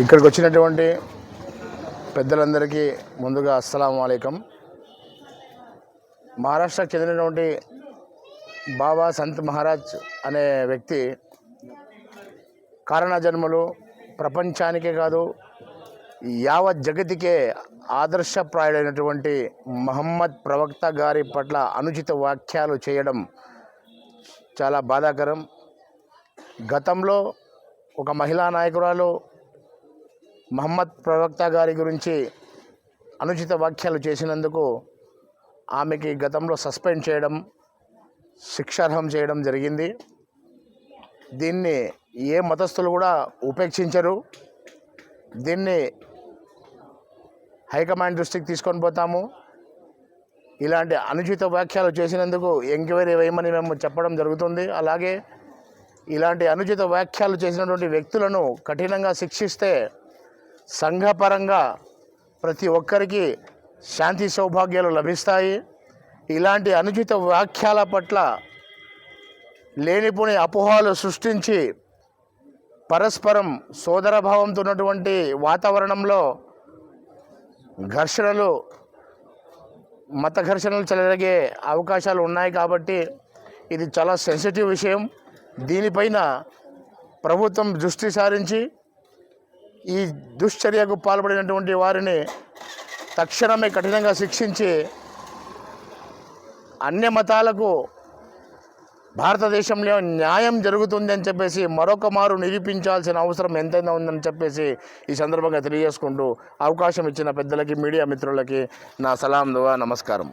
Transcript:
ఇక్కడికి వచ్చినటువంటి పెద్దలందరికీ ముందుగా అస్సలం అయికం మహారాష్ట్రకు చెందినటువంటి బాబా సంత్ మహారాజ్ అనే వ్యక్తి కారణ జన్మలు ప్రపంచానికే కాదు యావత్ జగతికే ఆదర్శప్రాయుడైనటువంటి మహమ్మద్ ప్రవక్త గారి పట్ల అనుచిత వ్యాఖ్యలు చేయడం చాలా బాధాకరం. గతంలో ఒక మహిళా నాయకురాలు మహమ్మద్ ప్రవక్త గారి గురించి అనుచిత వ్యాఖ్యలు చేసినందుకు ఆమెకి గతంలో సస్పెండ్ చేయడం శిక్షార్హం చేయడం జరిగింది. దీన్ని ఏ మతస్థులు కూడా ఉపేక్షించరు. దీన్ని హైకమాండ్ దృష్టికి తీసుకొని పోతాము. ఇలాంటి అనుచిత వ్యాఖ్యలు చేసినందుకు ఎంక్వైరీ వేయమని మేము చెప్పడం జరుగుతుంది. అలాగే ఇలాంటి అనుచిత వ్యాఖ్యలు చేసినటువంటి వ్యక్తులను కఠినంగా శిక్షిస్తే సంఘపరంగా ప్రతి ఒక్కరికి శాంతి సౌభాగ్యాలు లభిస్తాయి. ఇలాంటి అనుచిత వ్యాఖ్యల పట్ల లేనిపోని అపోహలు సృష్టించి పరస్పరం సోదరభావంతో ఉన్నటువంటి వాతావరణంలో ఘర్షణలు మత ఘర్షణలు చెలరగే అవకాశాలు ఉన్నాయి కాబట్టి ఇది చాలా సెన్సిటివ్ విషయం. దీనిపైన ప్రభుత్వం దృష్టి సారించి ఈ దుశ్చర్యకు పాల్పడినటువంటి వారిని తక్షణమే కఠినంగా శిక్షించి అన్య మతాలకు భారతదేశంలో న్యాయం జరుగుతుంది అని చెప్పేసి మరొక మారు నిరూపించాల్సిన అవసరం ఎంతైనా ఉందని చెప్పేసి ఈ సందర్భంగా తెలియజేసుకుంటూ అవకాశం ఇచ్చిన పెద్దలకి మీడియా మిత్రులకి నా సలాం దువా నమస్కారం.